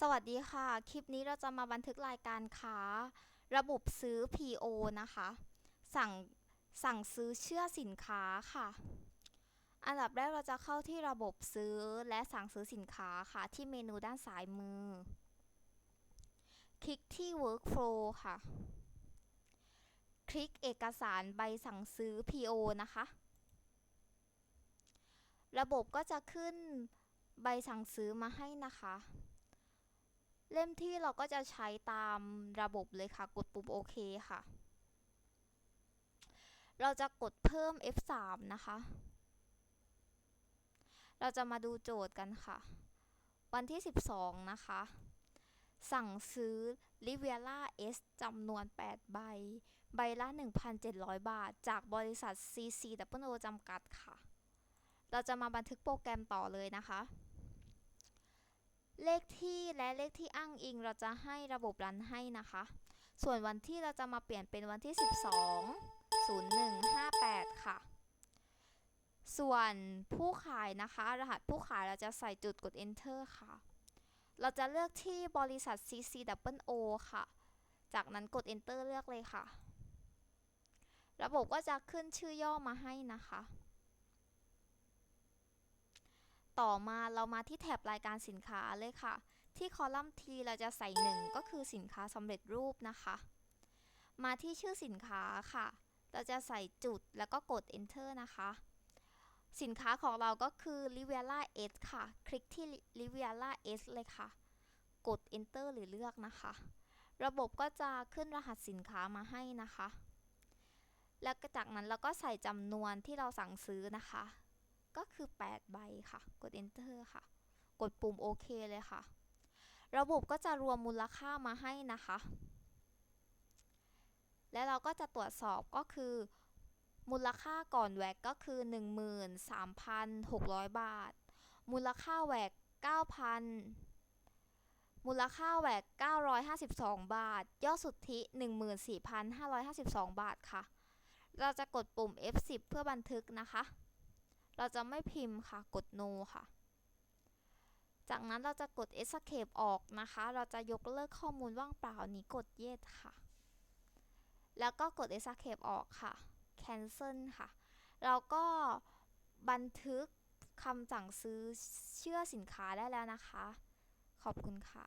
สวัสดีค่ะ คลิปนี้เราจะมาบันทึกรายการค้า ระบบซื้อ PO นะคะ สั่งสั่งซื้อเชื่อสินค้าค่ะ อันดับแรกเราจะเข้าที่ระบบซื้อและสั่งซื้อสินค้าค่ะ ที่เมนูด้านซ้ายมือ คลิกที่ Workflow ค่ะ คลิกเอกสารใบสั่งซื้อ PO นะคะ ระบบก็จะขึ้นใบสั่งซื้อมาให้นะคะ เล่มที่เราก็จะใช้ตามระบบเลยค่ะ กดปุ่มโอเคค่ะ เราจะกดเพิ่ม F3 นะคะ เราจะมาดูโจทย์กันค่ะ วันที่ 12 นะคะ สั่งซื้อ r i v i e r a S จำนวน 8 ใบ ใบละ 1,700 บาท จากบริษัท CC W O จำกัดค่ะ เราจะมาบันทึกโปรแกรมต่อเลยนะคะ เลขที่และเลขที่อ้างอิงเราจะให้ระบบรันให้นะคะ ส่วนวันที่เราจะมาเปลี่ยนเป็นวันที่ 12 0158 ค่ะ ส่วนผู้ขายนะคะ รหัสผู้ขายเราจะใส่จุดกด enter ค่ะ เราจะเลือกที่บริษัท CC O ค่ะ จากนั้นกด enter เลือกเลยค่ะ ระบบก็จะขึ้นชื่อย่อมาให้นะคะ ต่อมาเรามาที่แถบรายการสินค้าเลยค่ะ ที่คอลัมน์ T เราจะใส่ 1 ก็คือสินค้าสำเร็จรูปนะคะ มาที่ชื่อสินค้าค่ะ เราจะใส่จุดแล้วก็กด enter นะคะ สินค้าของเราก็คือ Riviera S ค่ะ คลิกที่ Riviera S เลยค่ะ กด enter หรือเลือกนะคะ ระบบก็จะขึ้นรหัสสินค้ามาให้นะคะ แล้วจากนั้นเราก็ใส่จำนวนที่เราสั่งซื้อนะคะ ก็คือ 8 ใบค่ะ กด enter ค่ะ กดปุ่มโอเคเลยค่ะ ระบบก็จะรวมมูลค่ามาให้นะคะ และเราก็จะตรวจสอบก็คือ มูลค่าก่อนแวกก็คือ 13,600 บาท มูลค่าแวก9,000มูลค่าแหวก 952 บาท ยอดสุทธิ 14,552 บาทค่ะ เราจะกดปุ่ม F10 เพื่อบันทึกนะคะ เราจะไม่พิมพ์ค่ะ กด no ค่ะ จากนั้นเราจะกด escape ออกนะคะ เราจะยกเลิกข้อมูลว่างเปล่านี้กด yes ค่ะ แล้วก็กด escape ออกค่ะ cancel ค่ะ เราก็บันทึกคำสั่งซื้อเชื่อสินค้าได้แล้วนะคะ ขอบคุณค่ะ